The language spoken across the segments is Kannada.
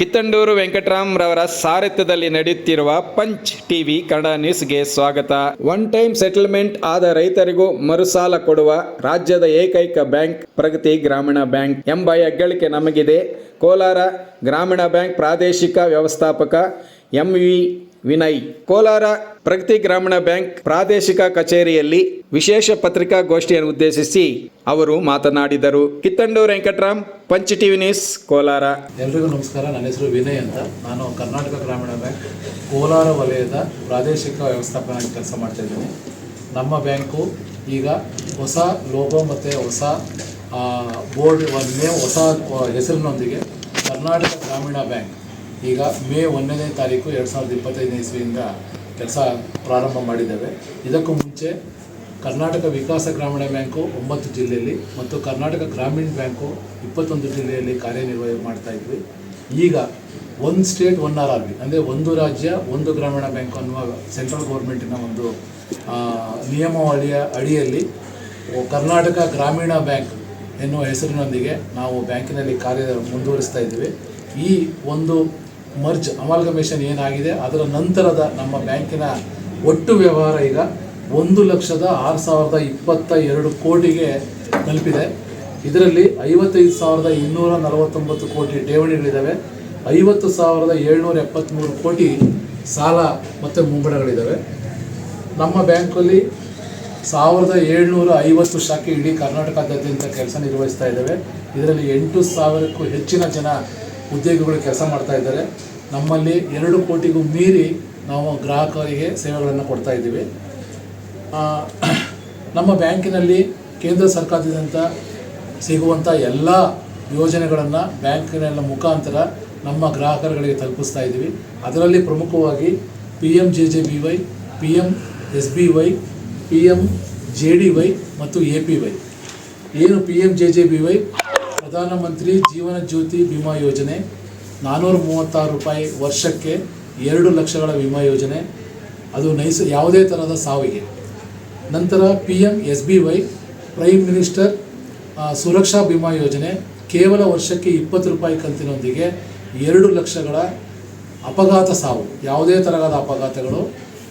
ಕಿತ್ತಂಡೂರು ವೆಂಕಟರಾಮ್ ರವರ ಸಾರಥ್ಯದಲ್ಲಿ ನಡೆಯುತ್ತಿರುವ ಪಂಚ್ ಟಿವಿ ಕನ್ನಡ ನ್ಯೂಸ್ಗೆ ಸ್ವಾಗತ. ಒನ್ ಟೈಮ್ ಸೆಟಲ್ಮೆಂಟ್ ಆದ ರೈತರಿಗೂ ಮರುಸಾಲ ಕೊಡುವ ರಾಜ್ಯದ ಏಕೈಕ ಬ್ಯಾಂಕ್ ಪ್ರಗತಿ ಗ್ರಾಮೀಣ ಬ್ಯಾಂಕ್ ಎಂಬ ಹೆಗ್ಗಳಿಕೆ ನಮಗಿದೆ. ಕೋಲಾರ ಗ್ರಾಮೀಣ ಬ್ಯಾಂಕ್ ಪ್ರಾದೇಶಿಕ ವ್ಯವಸ್ಥಾಪಕ ಎಂ ವಿ ವಿನಯ್. ಕೋಲಾರ ಪ್ರಗತಿ ಗ್ರಾಮೀಣ ಬ್ಯಾಂಕ್ ಪ್ರಾದೇಶಿಕ ಕಚೇರಿಯಲ್ಲಿ ವಿಶೇಷ ಪತ್ರಿಕಾಗೋಷ್ಠಿಯನ್ನು ಉದ್ದೇಶಿಸಿ ಅವರು ಮಾತನಾಡಿದರು. Kittandur Venkataram, punch TV news, Kolar. ಎಲ್ರಿಗೂ ನಮಸ್ಕಾರ. ನನ್ನ ಹೆಸರು ವಿನಯ್ ಅಂತ. ನಾನು ಕರ್ನಾಟಕ ಗ್ರಾಮೀಣ ಬ್ಯಾಂಕ್ ಕೋಲಾರ ವಲಯದ ಪ್ರಾದೇಶಿಕ ವ್ಯವಸ್ಥಾಪನ ಕೆಲಸ ಮಾಡ್ತಾ ಇದ್ದೀನಿ. ನಮ್ಮ ಬ್ಯಾಂಕು ಈಗ ಹೊಸ ಲೋಗೋ ಮತ್ತು ಹೊಸ ಬೋರ್ಡ್ ಹೊಸ ಹೆಸರಿನೊಂದಿಗೆ ಕರ್ನಾಟಕ ಗ್ರಾಮೀಣ ಬ್ಯಾಂಕ್ ಈಗ ಮೇ ಒಂದನೇ ತಾರೀಕು ಎರಡು ಸಾವಿರದ ಇಪ್ಪತ್ತೈದನೇ ಇಸ್ವಿಯಿಂದ ಕೆಲಸ ಪ್ರಾರಂಭ ಮಾಡಿದ್ದೇವೆ. ಇದಕ್ಕೂ ಮುಂಚೆ ಕರ್ನಾಟಕ ವಿಕಾಸ ಗ್ರಾಮೀಣ ಬ್ಯಾಂಕು ಒಂಬತ್ತು ಜಿಲ್ಲೆಯಲ್ಲಿ ಮತ್ತು ಕರ್ನಾಟಕ ಗ್ರಾಮೀಣ ಬ್ಯಾಂಕು ಇಪ್ಪತ್ತೊಂದು ಜಿಲ್ಲೆಯಲ್ಲಿ ಕಾರ್ಯನಿರ್ವಹ ಮಾಡ್ತಾ ಇದ್ವಿ. ಈಗ ಒಂದು ಸ್ಟೇಟ್ ಒನ್ ಆರ್ ಆರ್ ಅಂದರೆ ಒಂದು ರಾಜ್ಯ, ಒಂದು ಗ್ರಾಮೀಣ ಬ್ಯಾಂಕ್ ಅನ್ನುವ ಸೆಂಟ್ರಲ್ ಗೌರ್ಮೆಂಟಿನ ಒಂದು ನಿಯಮಾವಳಿಯ ಅಡಿಯಲ್ಲಿ ಕರ್ನಾಟಕ ಗ್ರಾಮೀಣ ಬ್ಯಾಂಕ್ ಎನ್ನುವ ಹೆಸರಿನೊಂದಿಗೆ ನಾವು ಬ್ಯಾಂಕಿನಲ್ಲಿ ಕಾರ್ಯ ಮುಂದುವರಿಸ್ತಾ ಇದ್ದೀವಿ. ಈ ಒಂದು ಮರ್ಜ್ ಅಮಾಲ್ಗಮೇಷನ್ ಏನಾಗಿದೆ, ಅದರ ನಂತರದ ನಮ್ಮ ಬ್ಯಾಂಕಿನ ಒಟ್ಟು ವ್ಯವಹಾರ ಈಗ ಒಂದು ಲಕ್ಷದ ಆರು ಸಾವಿರದ ಇಪ್ಪತ್ತ ಎರಡು ಕೋಟಿಗೆ ತಲುಪಿದೆ. ಇದರಲ್ಲಿ ಐವತ್ತೈದು ಸಾವಿರದ ಇನ್ನೂರ ನಲವತ್ತೊಂಬತ್ತು ಕೋಟಿ ಠೇವಣಿಗಳಿದ್ದಾವೆ ಐವತ್ತು ಸಾವಿರದ ಏಳ್ನೂರ ಎಪ್ಪತ್ತ್ಮೂರು ಕೋಟಿ ಸಾಲ ಮತ್ತು ಮುಂಗಡಗಳಿದ್ದಾವೆ ನಮ್ಮ ಬ್ಯಾಂಕಲ್ಲಿ ಸಾವಿರದ ಏಳ್ನೂರ ಐವತ್ತು ಶಾಖೆ ಇಡೀ ಕರ್ನಾಟಕದಾದ್ಯಂತ ಕೆಲಸ ನಿರ್ವಹಿಸ್ತಾ ಇದ್ದಾವೆ ಇದರಲ್ಲಿ ಎಂಟು ಸಾವಿರಕ್ಕೂ ಹೆಚ್ಚಿನ ಜನ ಉದ್ಯೋಗಿಗಳು ಕೆಲಸ ಮಾಡ್ತಾ ಇದ್ದಾರೆ. ನಮ್ಮಲ್ಲಿ ಎರಡು ಕೋಟಿಗೂ ಮೀರಿ ನಾವು ಗ್ರಾಹಕರಿಗೆ ಸೇವೆಗಳನ್ನು ಕೊಡ್ತಾ ಇದ್ದೀವಿ. ನಮ್ಮ ಬ್ಯಾಂಕಿನಲ್ಲಿ ಕೇಂದ್ರ ಸರ್ಕಾರದಿಂದ ಸಿಗುವಂಥ ಎಲ್ಲ ಯೋಜನೆಗಳನ್ನು ಬ್ಯಾಂಕಿನ ಮುಖಾಂತರ ನಮ್ಮ ಗ್ರಾಹಕರುಗಳಿಗೆ ತಲುಪಿಸ್ತಾ ಇದ್ದೀವಿ. ಅದರಲ್ಲಿ ಪ್ರಮುಖವಾಗಿ P M J J B Y, P M S B Y, P M J D Y ಮತ್ತು ಎ ಪಿ ವೈ. ಏನು P M J J B Y? ಪ್ರಧಾನಮಂತ್ರಿ ಜೀವನ ಜ್ಯೋತಿ ವಿಮಾ ಯೋಜನೆ ನಾನ್ನೂರ ಮೂವತ್ತಾರು ರೂಪಾಯಿ ವರ್ಷಕ್ಕೆ ಎರಡು ಲಕ್ಷಗಳ ವಿಮಾ ಯೋಜನೆ, ಅದು ನೈಸ, ಯಾವುದೇ ಥರದ ಸಾವಿಗೆ. ನಂತರ P M S B Y, prime minister ಸುರಕ್ಷಾ ವಿಮಾ ಯೋಜನೆ, ಕೇವಲ ವರ್ಷಕ್ಕೆ ಇಪ್ಪತ್ತು ರೂಪಾಯಿ ಕಂತಿನೊಂದಿಗೆ ಎರಡು ಲಕ್ಷಗಳ ಅಪಘಾತ ಸಾವು. ಯಾವುದೇ ತರಹದ ಅಪಘಾತಗಳು,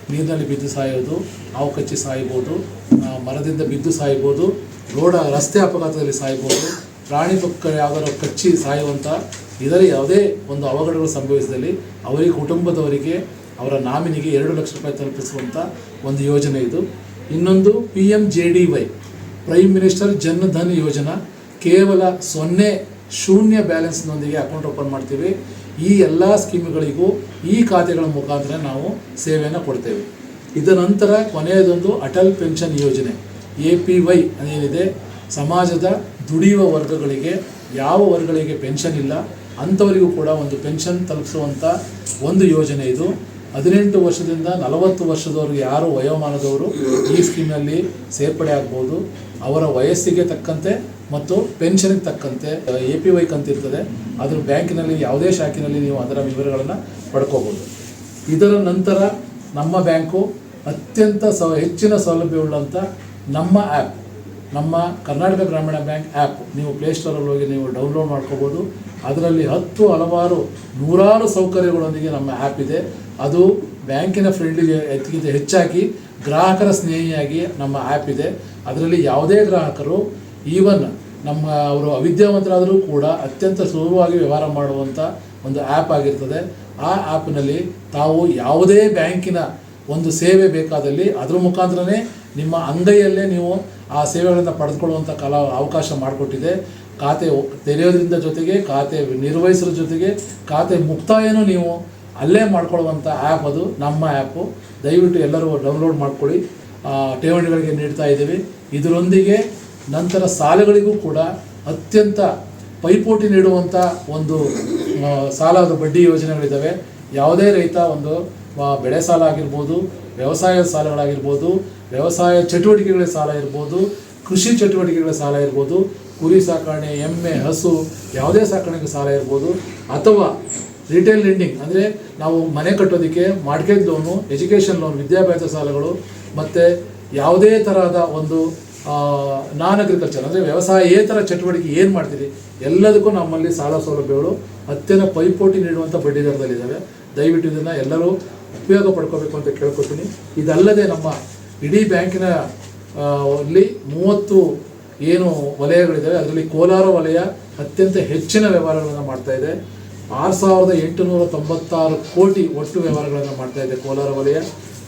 ನೀರಿನಲ್ಲಿ ಬಿದ್ದು ಸಾಯೋದು, ಹಾವು ಕಚ್ಚಿ ಸಾಯ್ಬೋದು ಮರದಿಂದ ಬಿದ್ದು ಸಾಯ್ಬೋದು ರೋಡ, ರಸ್ತೆ ಅಪಘಾತದಲ್ಲಿ ಸಾಯ್ಬೋದು ಪ್ರಾಣಿ ಪಕ್ಕ ಯಾವ್ದಾದ್ರು ಕಚ್ಚಿ ಸಾಯುವಂಥ ಇದರ ಯಾವುದೇ ಒಂದು ಅವಘಡಗಳು ಸಂಭವಿಸಿದಲ್ಲಿ ಅವರಿಗೆ ಕುಟುಂಬದವರಿಗೆ ಅವರ ನಾಮಿನಿಗೆ ಎರಡು ಲಕ್ಷ ರೂಪಾಯಿ ತಲುಪಿಸುವಂಥ ಒಂದು ಯೋಜನೆ ಇದು. ಇನ್ನೊಂದು P M J D Y prime minister Jan Dhan Yojana ಕೇವಲ ಸೊನ್ನೆ ಶೂನ್ಯ ಬ್ಯಾಲೆನ್ಸ್ನೊಂದಿಗೆ ಅಕೌಂಟ್ ಓಪನ್ ಮಾಡ್ತೀವಿ. ಈ ಎಲ್ಲ ಸ್ಕೀಮ್ಗಳಿಗೂ ಈ ಖಾತೆಗಳ ಮುಖಾಂತರ ನಾವು ಸೇವೆಯನ್ನು ಕೊಡ್ತೇವೆ. ಇದರ ನಂತರ ಕೊನೆಯದೊಂದು ಅಟಲ್ ಪೆನ್ಷನ್ ಯೋಜನೆ ಎ ಪಿ ವೈ ಏನಿದೆ ಸಮಾಜದ ದುಡಿಯುವ ವರ್ಗಗಳಿಗೆ ಯಾವ ವರ್ಗಗಳಿಗೆ ಪೆನ್ಷನ್ ಇಲ್ಲ, ಅಂಥವರಿಗೂ ಕೂಡ ಒಂದು ಪೆನ್ಷನ್ ತಲುಪಿಸುವಂಥ ಒಂದು ಯೋಜನೆ ಇದು. ಹದಿನೆಂಟು ವರ್ಷದಿಂದ ನಲವತ್ತು ವರ್ಷದವರು ಯಾರು ವಯೋಮಾನದವರು ಈ ಸ್ಕೀಮ್ನಲ್ಲಿ ಸೇರ್ಪಡೆ ಆಗ್ಬೋದು. ಅವರ ವಯಸ್ಸಿಗೆ ತಕ್ಕಂತೆ ಮತ್ತು ಪೆನ್ಷನ್ಗೆ ತಕ್ಕಂತೆ ಎ ಪಿ ವೈ ಕಂತಿರ್ತದೆ ಅದ್ರ ಬ್ಯಾಂಕಿನಲ್ಲಿ ಯಾವುದೇ ಶಾಖೆಯಲ್ಲಿ ನೀವು ಅದರ ವಿವರಗಳನ್ನು ಪಡ್ಕೋಬೋದು. ಇದರ ನಂತರ ನಮ್ಮ ಬ್ಯಾಂಕು ಅತ್ಯಂತ ಸ, ಹೆಚ್ಚಿನ ಸೌಲಭ್ಯವುಳ್ಳಂಥ ನಮ್ಮ ಆ್ಯಪ್ ನಮ್ಮ ಕರ್ನಾಟಕ ಗ್ರಾಮೀಣ ಬ್ಯಾಂಕ್ ಆ್ಯಪ್. ನೀವು ಪ್ಲೇಸ್ಟೋರಲ್ಲಿ ಹೋಗಿ ನೀವು ಡೌನ್ಲೋಡ್ ಮಾಡ್ಕೋಬೋದು. ಅದರಲ್ಲಿ ಹತ್ತು ಹಲವಾರು ನೂರಾರು ಸೌಕರ್ಯಗಳೊಂದಿಗೆ ನಮ್ಮ ಆ್ಯಪ್ ಇದೆ. ಅದು ಬ್ಯಾಂಕಿನ ಫ್ರೆಂಡ್ಲಿಗೆ ಹೆಚ್ಚಿಗಿಂತ ಹೆಚ್ಚಾಗಿ ಗ್ರಾಹಕರ ಸ್ನೇಹಿಯಾಗಿ ನಮ್ಮ ಆ್ಯಪ್ ಇದೆ. ಅದರಲ್ಲಿ ಯಾವುದೇ ಗ್ರಾಹಕರು ಈವನ್ ನಮ್ಮ ಅವರು ಅವಿದ್ಯಾವಂತರಾದರೂ ಕೂಡ ಅತ್ಯಂತ ಸುಲಭವಾಗಿ ವ್ಯವಹಾರ ಮಾಡುವಂಥ ಒಂದು ಆ್ಯಪ್ ಆಗಿರ್ತದೆ. ಆ ಆ್ಯಪ್ನಲ್ಲಿ ತಾವು ಯಾವುದೇ ಬ್ಯಾಂಕಿನ ಒಂದು ಸೇವೆ ಬೇಕಾದಲ್ಲಿ ಅದರ ಮುಖಾಂತರನೇ ನಿಮ್ಮ ಅಂಗೈಯಲ್ಲೇ ನೀವು ಆ ಸೇವೆಗಳನ್ನು ಪಡೆದುಕೊಳ್ಳುವಂಥ ಕಲಾ ಅವಕಾಶ ಮಾಡಿಕೊಟ್ಟಿದೆ. ಖಾತೆ ತೆರೆಯೋದ್ರಿಂದ ಜೊತೆಗೆ, ಖಾತೆ ನಿರ್ವಹಿಸೋದ್ರ ಜೊತೆಗೆ, ಖಾತೆ ಮುಕ್ತಾಯನೂ ನೀವು ಅಲ್ಲೇ ಮಾಡ್ಕೊಳ್ಳುವಂಥ ಆ್ಯಪ್ ಅದು, ನಮ್ಮ ಆ್ಯಪು ದಯವಿಟ್ಟು ಎಲ್ಲರೂ ಡೌನ್ಲೋಡ್ ಮಾಡ್ಕೊಳ್ಳಿ. ಠೇವಣಿಗಳಿಗೆ ನೀಡ್ತಾ ಇದ್ದೀವಿ. ಇದರೊಂದಿಗೆ ನಂತರ ಸಾಲಗಳಿಗೂ ಕೂಡ ಅತ್ಯಂತ ಪೈಪೋಟಿ ನೀಡುವಂಥ ಒಂದು ಸಾಲದ ಬಡ್ಡಿ ಯೋಜನೆಗಳಿದ್ದಾವೆ ಯಾವುದೇ ರೈತ ಒಂದು ಬೆಳೆ ಸಾಲ ಆಗಿರ್ಬೋದು, ವ್ಯವಸಾಯ ಸಾಲಗಳಾಗಿರ್ಬೋದು, ವ್ಯವಸಾಯ ಚಟುವಟಿಕೆಗಳ ಸಾಲ ಇರ್ಬೋದು, ಕೃಷಿ ಚಟುವಟಿಕೆಗಳ ಸಾಲ ಇರ್ಬೋದು, ಕುರಿ ಸಾಕಣೆ, ಎಮ್ಮೆ, ಹಸು, ಯಾವುದೇ ಸಾಕಾಣಿಕೆ ಸಾಲ ಇರ್ಬೋದು, ಅಥವಾ ರಿಟೇಲ್ ಲೆಂಡಿಂಗ್ ಅಂದರೆ ನಾವು ಮನೆ ಕಟ್ಟೋದಕ್ಕೆ ಮಾರ್ಕೆಟ್ ಲೋನು ಎಜುಕೇಷನ್ ಲೋನ್ ವಿದ್ಯಾಭ್ಯಾಸ ಸಾಲಗಳು ಮತ್ತು ಯಾವುದೇ ತರಹದ ಒಂದು ನಾನ್ ಅಗ್ರಿಕಲ್ಚರ್ ಅಂದರೆ ವ್ಯವಸಾಯೇತರ ಚಟುವಟಿಕೆ ಏನು ಮಾಡ್ತೀರಿ? ಎಲ್ಲದಕ್ಕೂ ನಮ್ಮಲ್ಲಿ ಸಾಲ ಸೌಲಭ್ಯಗಳು ಅತ್ಯಂತ ಪೈಪೋಟಿ ನೀಡುವಂಥ ಬಡ್ಡಿದರದಲ್ಲಿದ್ದಾವೆ. ದಯವಿಟ್ಟು ಇದನ್ನು ಎಲ್ಲರೂ ಉಪಯೋಗ ಪಡ್ಕೋಬೇಕು ಅಂತ ಕೇಳ್ಕೊತೀನಿ. ಇದಲ್ಲದೆ ನಮ್ಮ ಇಡೀ ಬ್ಯಾಂಕಿನ ಅಲ್ಲಿ ಮೂವತ್ತು ಏನು ವಲಯಗಳಿದ್ದಾವೆ ಅದರಲ್ಲಿ ಕೋಲಾರ ವಲಯ ಅತ್ಯಂತ ಹೆಚ್ಚಿನ ವ್ಯವಹಾರಗಳನ್ನು ಮಾಡ್ತಾ ಇದೆ. ಆರು ಸಾವಿರದ ಎಂಟುನೂರ ತೊಂಬತ್ತಾರು ಕೋಟಿ ಒಟ್ಟು ವ್ಯವಹಾರಗಳನ್ನು ಮಾಡ್ತಾ ಇದೆ ಕೋಲಾರ ವಲಯ.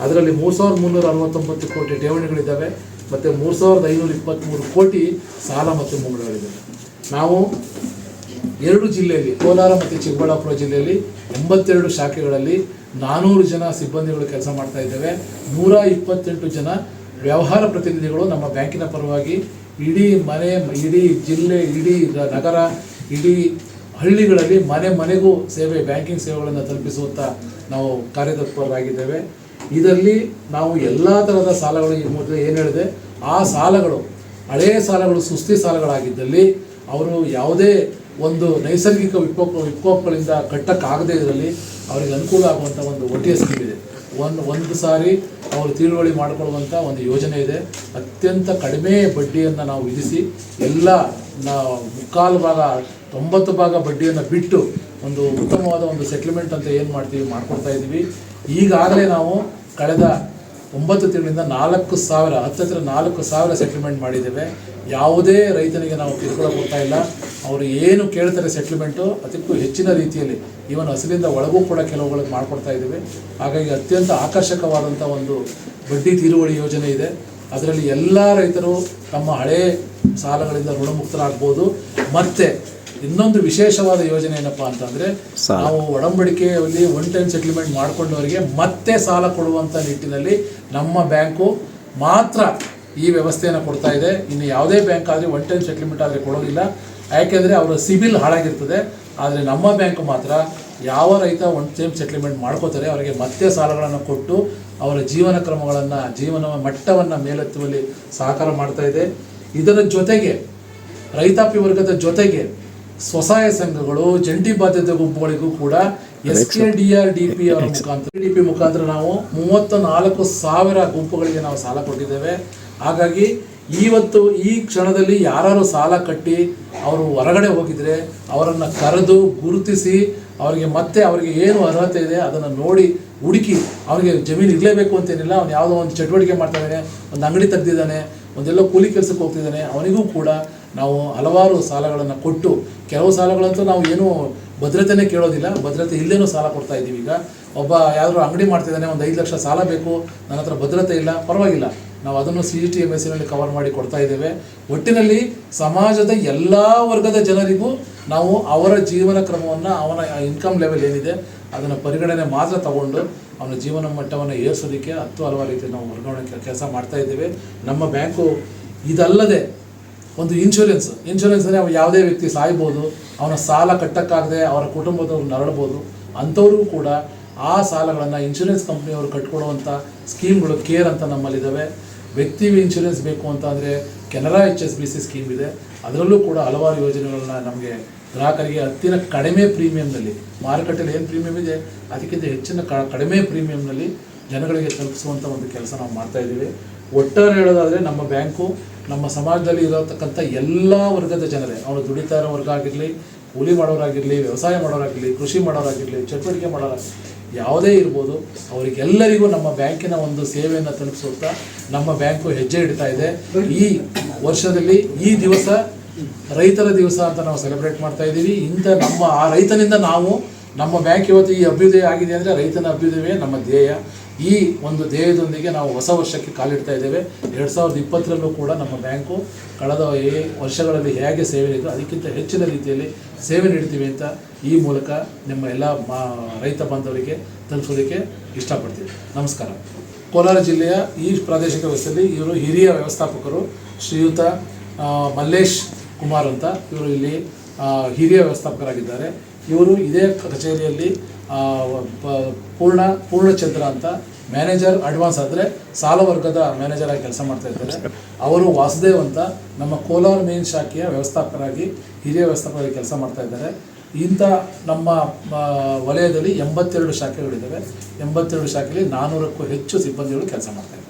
ಅದರಲ್ಲಿ ಮೂರು ಸಾವಿರದ ಮುನ್ನೂರ ಅರವತ್ತೊಂಬತ್ತು ಕೋಟಿ ಠೇವಣಿಗಳಿದ್ದಾವೆ ಮತ್ತು ಮೂರು ಸಾವಿರದ ಐನೂರ ಇಪ್ಪತ್ತ್ಮೂರು ಕೋಟಿ ಸಾಲ ಮತ್ತು ಮುಂಗಡಗಳಿದ್ದಾವೆ ನಾವು ಎರಡು ಜಿಲ್ಲೆಯಲ್ಲಿ, ಕೋಲಾರ ಮತ್ತು ಚಿಕ್ಕಬಳ್ಳಾಪುರ ಜಿಲ್ಲೆಯಲ್ಲಿ ಎಂಬತ್ತೆರಡು ಶಾಖೆಗಳಲ್ಲಿ ನಾನೂರು ಜನ ಸಿಬ್ಬಂದಿಗಳು ಕೆಲಸ ಮಾಡ್ತಾ ಇದ್ದೇವೆ. ನೂರ ಇಪ್ಪತ್ತೆಂಟು ಜನ ವ್ಯವಹಾರ ಪ್ರತಿನಿಧಿಗಳು ನಮ್ಮ ಬ್ಯಾಂಕಿನ ಪರವಾಗಿ ಇಡೀ ಮನೆ, ಇಡೀ ಜಿಲ್ಲೆ, ಇಡೀ ನಗರ, ಇಡೀ ಹಳ್ಳಿಗಳಲ್ಲಿ ಮನೆ ಮನೆಗೂ ಸೇವೆ, ಬ್ಯಾಂಕಿಂಗ್ ಸೇವೆಗಳನ್ನು ತಲುಪಿಸುವಂಥ ನಾವು ಕಾರ್ಯತತ್ಪರರಾಗಿದ್ದೇವೆ. ಇದರಲ್ಲಿ ನಾವು ಎಲ್ಲ ಥರದ ಸಾಲಗಳು ಈ ಮೊದಲು ಏನು ಹೇಳಿದೆ, ಆ ಸಾಲಗಳು ಹಳೆಯ ಸಾಲಗಳು ಸುಸ್ತಿ ಸಾಲಗಳಾಗಿದ್ದಲ್ಲಿ ಅವರು ಯಾವುದೇ ಒಂದು ನೈಸರ್ಗಿಕ ವಿಕೋಪ ವಿಕೋಪಗಳಿಂದ ಕಟ್ಟಕ್ಕಾಗದೇ ಇದರಲ್ಲಿ ಅವರಿಗೆ ಅನುಕೂಲ ಆಗುವಂಥ ಒಂದು ಒಟ್ಟಿಗೆ ಸ್ಕೀಮ್ ಇದೆ. ಒಂದು ಒಂದು ಸಾರಿ ಅವರು ತಿಳುವಳಿ ಮಾಡಿಕೊಳ್ಳುವಂಥ ಒಂದು ಯೋಜನೆ ಇದೆ. ಅತ್ಯಂತ ಕಡಿಮೆ ಬಡ್ಡಿಯನ್ನು ನಾವು ವಿಧಿಸಿ ಎಲ್ಲ ನಾವು ಮುಕ್ಕಾಲು ಭಾಗ, ತೊಂಬತ್ತು ಭಾಗ ಬಡ್ಡಿಯನ್ನು ಬಿಟ್ಟು ಒಂದು ಉತ್ತಮವಾದ ಒಂದು ಸೆಟ್ಲ್ಮೆಂಟ್ ಅಂತ ಏನು ಮಾಡ್ತೀವಿ ಮಾಡ್ಕೊಡ್ತಾ ಇದ್ದೀವಿ ಈಗಾಗಲೇ ನಾವು ಕಳೆದ ಒಂಬತ್ತು ತಿಂಗಳಿಂದ ನಾಲ್ಕು ಸಾವಿರ ಹತ್ತಿರ ನಾಲ್ಕು ಸಾವಿರ ಸೆಟ್ಲ್ಮೆಂಟ್ ಮಾಡಿದ್ದೇವೆ. ಯಾವುದೇ ರೈತನಿಗೆ ನಾವು ಕಿರುಕುಳ ಕೊಡ್ತಾ ಇಲ್ಲ. ಅವರು ಏನು ಕೇಳ್ತಾರೆ ಸೆಟ್ಲ್ಮೆಂಟು ಅದಕ್ಕೂ ಹೆಚ್ಚಿನ ರೀತಿಯಲ್ಲಿ ಈವನ್ ಹಸಿರಿಂದ ಒಳಗೂ ಕೂಡ ಕೆಲವುಗಳಿಗೆ ಮಾಡಿಕೊಡ್ತಾ ಇದ್ದೀವಿ. ಹಾಗಾಗಿ ಅತ್ಯಂತ ಆಕರ್ಷಕವಾದಂಥ ಒಂದು ಬಡ್ಡಿ ತೀರುವಳಿ ಯೋಜನೆ ಇದೆ. ಅದರಲ್ಲಿ ಎಲ್ಲ ರೈತರು ತಮ್ಮ ಹಳೆ ಸಾಲಗಳಿಂದ ಋಣಮುಕ್ತರಾಗ್ಬೋದು. ಮತ್ತು ಇನ್ನೊಂದು ವಿಶೇಷವಾದ ಯೋಜನೆ ಏನಪ್ಪ ಅಂತಂದರೆ ನಾವು ಒಡಂಬಡಿಕೆಯಲ್ಲಿ ಒನ್ ಟೈಮ್ ಸೆಟ್ಲ್ಮೆಂಟ್ ಮಾಡಿಕೊಂಡವರಿಗೆ ಮತ್ತೆ ಸಾಲ ಕೊಡುವಂಥ ನಿಟ್ಟಿನಲ್ಲಿ ನಮ್ಮ ಬ್ಯಾಂಕು ಮಾತ್ರ ಈ ವ್ಯವಸ್ಥೆಯನ್ನು ಕೊಡ್ತಾ ಇದೆ. ಇನ್ನು ಯಾವುದೇ ಬ್ಯಾಂಕ್ ಆದರೆ ಒನ್ ಟೈಮ್ ಸೆಟ್ಲ್ಮೆಂಟ್ ಆದರೆ ಕೊಡೋದಿಲ್ಲ. ಯಾಕೆಂದರೆ ಅವರ ಸಿಬಿಲ್ ಹಾಳಾಗಿರ್ತದೆ. ಆದರೆ ನಮ್ಮ ಬ್ಯಾಂಕ್ ಮಾತ್ರ ಯಾವ ರೈತ ಒನ್ ಟೈಮ್ ಸೆಟ್ಲ್ಮೆಂಟ್ ಮಾಡ್ಕೋತಾರೆ ಅವರಿಗೆ ಮತ್ತೆ ಸಾಲಗಳನ್ನು ಕೊಟ್ಟು ಅವರ ಜೀವನ ಕ್ರಮಗಳನ್ನು ಜೀವನ ಮಟ್ಟವನ್ನು ಮೇಲೆತ್ತುವಲ್ಲಿ ಸಹಕಾರ ಮಾಡ್ತಾ ಇದೆ. ಇದರ ಜೊತೆಗೆ ರೈತಾಪಿ ವರ್ಗದ ಜೊತೆಗೆ ಸ್ವಸಹಾಯ ಸಂಘಗಳು ಜಂಟಿ ಬಾಧ್ಯತೆ ಗುಂಪುಗಳಿಗೂ ಕೂಡ S K D R D P ಅವರ ಮುಖಾಂತರ ಡಿ ಪಿ ಮುಖಾಂತರ ನಾವು ಮೂವತ್ತ ನಾಲ್ಕು ಸಾವಿರ ಗುಂಪುಗಳಿಗೆ ನಾವು ಸಾಲ ಕೊಟ್ಟಿದ್ದೇವೆ. ಹಾಗಾಗಿ ಇವತ್ತು ಈ ಕ್ಷಣದಲ್ಲಿ ಯಾರು ಸಾಲ ಕಟ್ಟಿ ಅವರು ಹೊರಗಡೆ ಹೋಗಿದ್ರೆ ಅವರನ್ನು ಕರೆದು ಗುರುತಿಸಿ ಅವರಿಗೆ ಮತ್ತೆ ಅವರಿಗೆ ಏನು ಅರ್ಹತೆ ಇದೆ ಅದನ್ನು ನೋಡಿ ಹುಡುಕಿ ಅವರಿಗೆ ಜಮೀನು ಇರಲೇಬೇಕು ಅಂತೇನಿಲ್ಲ, ಅವ್ನು ಯಾವುದೋ ಒಂದು ಚಟುವಟಿಕೆ ಮಾಡ್ತಾ ಇದ್ದಾನೆ ಒಂದು ಅಂಗಡಿ ತೆಗ್ದಿದ್ದಾನೆ, ಒಂದೆಲ್ಲೋ ಕೂಲಿ ಕೆಲಸಕ್ಕೆ ಹೋಗ್ತಿದ್ದಾನೆ, ಅವನಿಗೂ ಕೂಡ ನಾವು ಹಲವಾರು ಸಾಲಗಳನ್ನು ಕೊಟ್ಟು, ಕೆಲವು ಸಾಲಗಳಂತೂ ನಾವು ಏನು ಭದ್ರತೆನೇ ಕೇಳೋದಿಲ್ಲ, ಭದ್ರತೆ ಇಲ್ಲೇನೂ ಸಾಲ ಕೊಡ್ತಾ ಇದ್ದೀವಿ ಈಗ. ಒಬ್ಬ ಯಾರು ಅಂಗಡಿ ಮಾಡ್ತಿದ್ದಾನೆ, ಒಂದು ಐದು ಲಕ್ಷ ಸಾಲ ಬೇಕು, ನನ್ನ ಹತ್ರ ಭದ್ರತೆ ಇಲ್ಲ, ಪರವಾಗಿಲ್ಲ. ನಾವು ಅದನ್ನು C T M S cover ಮಾಡಿ ಕೊಡ್ತಾ ಇದ್ದೇವೆ. ಒಟ್ಟಿನಲ್ಲಿ ಸಮಾಜದ ಎಲ್ಲ ವರ್ಗದ ಜನರಿಗೂ ನಾವು ಅವರ ಜೀವನ ಕ್ರಮವನ್ನು, ಅವನ ಇನ್ಕಮ್ ಲೆವೆಲ್ ಏನಿದೆ, ಅದನ್ನು ಪರಿಗಣನೆ ಮಾತ್ರ ತಗೊಂಡು ಅವನ ಜೀವನ ಮಟ್ಟವನ್ನು ಏರಿಸೋದಕ್ಕೆ ಹತ್ತು ಹಲವಾರು ರೀತಿ ನಾವು ವರ್ಗಾವಣೆ ಕೆಲಸ ಮಾಡ್ತಾ ಇದ್ದೇವೆ. ನಮ್ಮ ಬ್ಯಾಂಕು ಇದಲ್ಲದೆ ಒಂದು ಇನ್ಶೂರೆನ್ಸ್ ಇನ್ಶೂರೆನ್ಸ್ ಅಂದರೆ ಅವ ಯಾವುದೇ ವ್ಯಕ್ತಿ ಸಾಯ್ಬೋದು, ಅವನ ಸಾಲ ಕಟ್ಟಕ್ಕಾಗದೆ ಅವರ ಕುಟುಂಬದವ್ರು ನರಳ್ಬೋದು ಅಂಥವ್ರಿಗೂ ಕೂಡ ಆ ಸಾಲಗಳನ್ನು ಇನ್ಶೂರೆನ್ಸ್ ಕಂಪ್ನಿಯವರು ಕಟ್ಕೊಡುವಂಥ ಸ್ಕೀಮ್ಗಳು ಕೇರ್ ಅಂತ ನಮ್ಮಲ್ಲಿದ್ದಾವೆ ವ್ಯಕ್ತಿ ಇನ್ಶೂರೆನ್ಸ್ ಬೇಕು ಅಂತ ಅಂದರೆ Canara H S B C scheme ಇದೆ. ಅದರಲ್ಲೂ ಕೂಡ ಹಲವಾರು ಯೋಜನೆಗಳನ್ನ ನಮಗೆ ಗ್ರಾಹಕರಿಗೆ ಅತ್ತಿನ ಕಡಿಮೆ ಪ್ರೀಮಿಯಂನಲ್ಲಿ ಮಾರುಕಟ್ಟೆಯಲ್ಲಿ ಏನು ಪ್ರೀಮಿಯಂ ಇದೆ? ಅದಕ್ಕಿಂತ ಹೆಚ್ಚಿನ ಕ, ಕಡಿಮೆ ಪ್ರೀಮಿಯಂನಲ್ಲಿ ಜನಗಳಿಗೆ ತಲುಪಿಸುವಂಥ ಒಂದು ಕೆಲಸ ನಾವು ಮಾಡ್ತಾ ಇದ್ದೀವಿ. ಒಟ್ಟಾರೆ ಹೇಳೋದಾದರೆ ನಮ್ಮ ಬ್ಯಾಂಕು, ನಮ್ಮ ಸಮಾಜದಲ್ಲಿ ಇರತಕ್ಕಂಥ ಎಲ್ಲ ವರ್ಗದ ಜನರೇ, ಅವರು ದುಡಿತಾ ಇರೋ ವರ್ಗ ಆಗಿರಲಿ, ಕೂಲಿ ಮಾಡೋರಾಗಿರಲಿ, ವ್ಯವಸಾಯ ಮಾಡೋರಾಗಿರಲಿ, ಕೃಷಿ ಮಾಡೋರಾಗಿರಲಿ, ಚಟುವಟಿಕೆ ಮಾಡೋರ ಯಾವುದೇ ಇರ್ಬೋದು, ಅವರಿಗೆಲ್ಲರಿಗೂ ನಮ್ಮ ಬ್ಯಾಂಕಿನ ಒಂದು ಸೇವೆಯನ್ನು ತಲುಪಿಸುತ್ತಾ ನಮ್ಮ ಬ್ಯಾಂಕು ಹೆಜ್ಜೆ ಇಡ್ತಾ ಇದೆ. ಈ ವರ್ಷದಲ್ಲಿ ಈ ದಿವಸ ರೈತರ ದಿವಸ ಅಂತ ನಾವು ಸೆಲೆಬ್ರೇಟ್ ಮಾಡ್ತಾ ಇದ್ದೀವಿ. ಇಂಥ ನಮ್ಮ, ಆ ರೈತನಿಂದ ನಾವು ನಮ್ಮ ಬ್ಯಾಂಕ್ ಇವತ್ತು ಈ ಅಭ್ಯುದಯ ಆಗಿದೆ ಅಂದರೆ ರೈತನ ಅಭ್ಯುದಯವೇ ನಮ್ಮ ಧ್ಯೇಯ. ಈ ಒಂದು ಧ್ಯೇಯದೊಂದಿಗೆ ನಾವು ಹೊಸ ವರ್ಷಕ್ಕೆ ಕಾಲಿಡ್ತಾ ಇದ್ದೇವೆ. ಎರಡು ಸಾವಿರದ ಇಪ್ಪತ್ತರಲ್ಲೂ ಕೂಡ ನಮ್ಮ ಬ್ಯಾಂಕು ಕಳೆದ ಏ ವರ್ಷಗಳಲ್ಲಿ ಹೇಗೆ ಸೇವೆ ನೀಡಿದ್ರು ಅದಕ್ಕಿಂತ ಹೆಚ್ಚಿನ ರೀತಿಯಲ್ಲಿ ಸೇವೆ ನೀಡ್ತೀವಿ ಅಂತ ಈ ಮೂಲಕ ನಿಮ್ಮ ಎಲ್ಲ ಮಾ, ರೈತ ಬಾಂಧವರಿಗೆ ತಲುಪಿಸೋದಕ್ಕೆ ಇಷ್ಟಪಡ್ತೀವಿ ನಮಸ್ಕಾರ. ಕೋಲಾರ ಜಿಲ್ಲೆಯ ಈ ಪ್ರಾದೇಶಿಕ ವ್ಯವಸ್ಥೆಯಲ್ಲಿ ಇವರು ಹಿರಿಯ ವ್ಯವಸ್ಥಾಪಕರು ಶ್ರೀಯುತ ಮಲ್ಲೇಶ್ ಕುಮಾರ್ ಅಂತ ಇವರು ಇಲ್ಲಿ ಹಿರಿಯ ವ್ಯವಸ್ಥಾಪಕರಾಗಿದ್ದಾರೆ. ಇವರು ಇದೇ ಕಚೇರಿಯಲ್ಲಿ ಪೂರ್ಣ, ಪೂರ್ಣಚಂದ್ರ ಅಂತ ಮ್ಯಾನೇಜರ್ ಅಡ್ವಾನ್ಸ್ ಆದರೆ ಸಾಲ ವರ್ಗದ ಮ್ಯಾನೇಜರ್ ಆಗಿ ಕೆಲಸ ಮಾಡ್ತಾ ಇದ್ದಾರೆ. ಅವರು ವಾಸುದೇವ್ ಅಂತ ನಮ್ಮ ಕೋಲಾರ ಮೇನ್ ಶಾಖೆಯ ವ್ಯವಸ್ಥಾಪಕರಾಗಿ, ಹಿರಿಯ ವ್ಯವಸ್ಥಾಪಕರಾಗಿ ಕೆಲಸ ಮಾಡ್ತಾ ಇದ್ದಾರೆ. ಇಂಥ ನಮ್ಮ ವಲಯದಲ್ಲಿ ಎಂಬತ್ತೆರಡು ಶಾಖೆಗಳಿದ್ದಾವೆ ಎಂಬತ್ತೆರಡು ಶಾಖೆಯಲ್ಲಿ ನಾನ್ನೂರಕ್ಕೂ ಹೆಚ್ಚು ಸಿಬ್ಬಂದಿಗಳು ಕೆಲಸ ಮಾಡ್ತಾರೆ